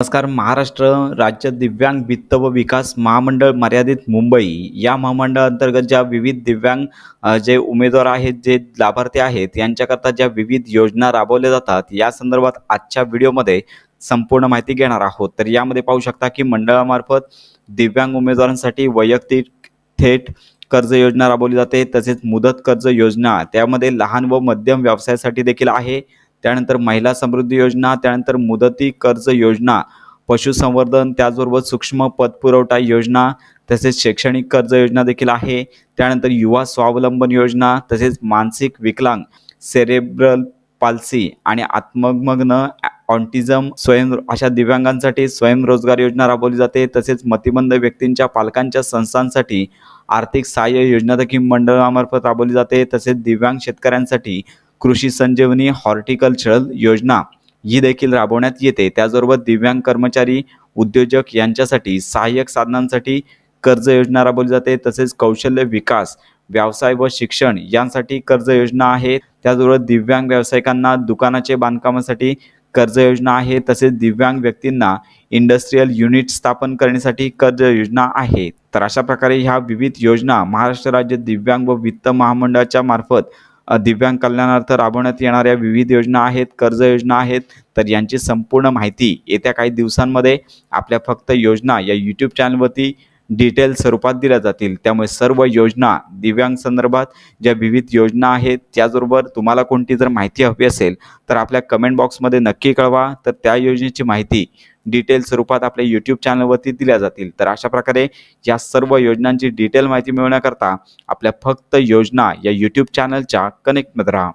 नमस्कार महाराष्ट्र राज्य दिव्यांग वित्त व विकास महामंडळ मर्यादित मुंबई या महामंडळाअंतर्गत ज्या विविध दिव्यांग जे उमेदवार आहेत जे लाभार्थी आहेत यांच्याकरता ज्या विविध योजना राबवल्या जातात या संदर्भात आजच्या व्हिडिओमध्ये संपूर्ण माहिती घेणार आहोत. तर यामध्ये पाहू शकता की मंडळामार्फत दिव्यांग उमेदवारांसाठी वैयक्तिक थेट कर्ज योजना राबवली जाते तसेच मुदत कर्ज योजना त्यामध्ये लहान व मध्यम व्यवसायासाठी देखील आहे. त्यानंतर महिला समृद्धी योजना त्यानंतर मुदती कर्ज योजना पशुसंवर्धन त्याचबरोबर सूक्ष्म पतपुरवठा योजना तसेच शैक्षणिक कर्ज योजना देखील आहे. त्यानंतर युवा स्वावलंबन योजना तसेच मानसिक विकलांग सेरेब्रल पाल्सी आणि आत्मग्न ऑन्टिझम स्वयं अशा दिव्यांगांसाठी स्वयंरोजगार योजना राबवली जाते. तसेच मतिमंद व्यक्तींच्या पालकांच्या संस्थांसाठी आर्थिक सहाय्य योजना देखील मंडळामार्फत राबवली जाते. तसेच दिव्यांग शेतकऱ्यांसाठी कृषी संजीवनी हॉर्टिकल्चरल योजना ही देखील राबवण्यात येते. त्याचबरोबर दिव्यांग कर्मचारी उद्योजक यांच्यासाठी सहाय्यक साधनांसाठी कर्ज योजना राबवली जाते. तसेच कौशल्य विकास व्यवसाय व शिक्षण यांसाठी कर्ज योजना आहे. त्याचबरोबर दिव्यांग व्यावसायिकांना दुकानाचे बांधकामासाठी कर्ज योजना आहे. तसेच दिव्यांग व्यक्तींना इंडस्ट्रीयल युनिट स्थापन करण्यासाठी कर्ज योजना आहे. तर अशा प्रकारे ह्या विविध योजना महाराष्ट्र राज्य दिव्यांग व वित्त महामंडळाच्या मार्फत दिव्यांग कल्याणार्थ राबवण्यात येणाऱ्या विविध योजना आहेत कर्ज योजना आहेत तर यांची संपूर्ण माहिती येत्या काही दिवसांमध्ये आपल्या फक्त योजना या यूट्यूब चॅनलवरती डिटेल स्वरूपात दिल्या जातील. त्यामुळे सर्व योजना दिव्यांग संदर्भात ज्या विविध योजना आहेत त्याचबरोबर तुम्हाला कोणती जर माहिती हवी असेल तर आपल्या कमेंट बॉक्समध्ये नक्की कळवा. तर त्या योजनेची माहिती डिटेल स्वरूपात आपल्या यूट्यूब चॅनलवरती दिल्या जातील. तर अशा प्रकारे या सर्व योजनांची डिटेल माहिती मिळवण्याकरता आपल्या फक्त योजना या यूट्यूब चॅनलच्या कनेक्टमध्ये राहा.